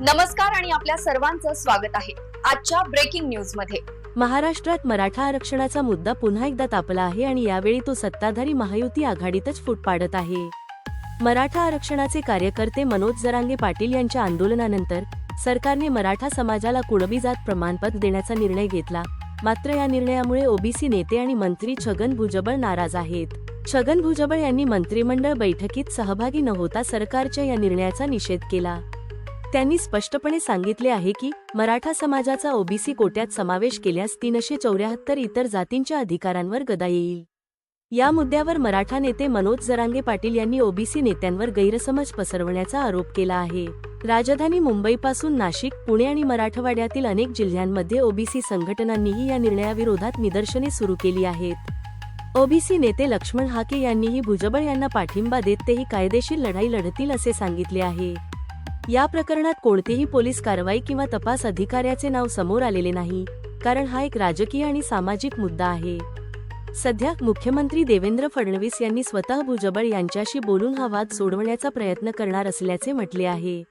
नमस्कार आणि आपल्या सर्वांचं स्वागत आहे आजच्या ब्रेकिंग न्यूजमध्ये. महाराष्ट्रात मराठा आरक्षणाचा मुद्दा पुन्हा एकदा तापला आहे आणि यावेळी तो सत्ताधारी महायुती आघाडीतच फूट पाडत आहे. मराठा आरक्षणाचे कार्यकर्ते मनोज जरांगे पाटील यांच्या आंदोलनानंतर सरकारने मराठा समाजाला कुणबी जात प्रमाणपत्र देण्याचा निर्णय घेतला. मात्र या निर्णयामुळे ओबीसी नेते आणि मंत्री छगन भुजबळ नाराज आहेत. छगन भुजबळ यांनी मंत्रिमंडळ बैठकीत सहभागी न होता सरकारच्या या निर्णयाचा निषेध केला. त्यांनी स्पष्टपणे सांगितले आहे की मराठा समाजाचा ओबीसी कोट्यात समावेश केल्यास तीनशे चौऱ्याहत्तर इतर जातींच्या अधिकारांवर गदा येईल. या मुद्द्यावर मराठा नेते मनोज जरांगे पाटील यांनी ओबीसी नेत्यांवर गैरसमज पसरवण्याचा आरोप केला आहे. राजधानी मुंबईपासून नाशिक पुणे आणि मराठवाड्यातील अनेक जिल्ह्यांमध्ये ओबीसी संघटनांनीही या निर्णयाविरोधात निदर्शने सुरू केली आहेत. ओबीसी नेते लक्ष्मण हाके यांनीही भुजबळ यांना पाठिंबा देत तेही कायदेशीर लढाई लढतील असे सांगितले आहे. या प्रकरणात कोणतेही पोलीस कारवाई किंवा तपास अधिकाऱ्याचे नाव समोर आलेले नाही कारण हा एक राजकीय आणि सामाजिक मुद्दा आहे. सध्या मुख्यमंत्री देवेंद्र फडणवीस यांनी स्वतः भुजबळ यांच्याशी बोलून हा वाद सोडवण्याचा प्रयत्न करणार असल्याचे म्हटले आहे.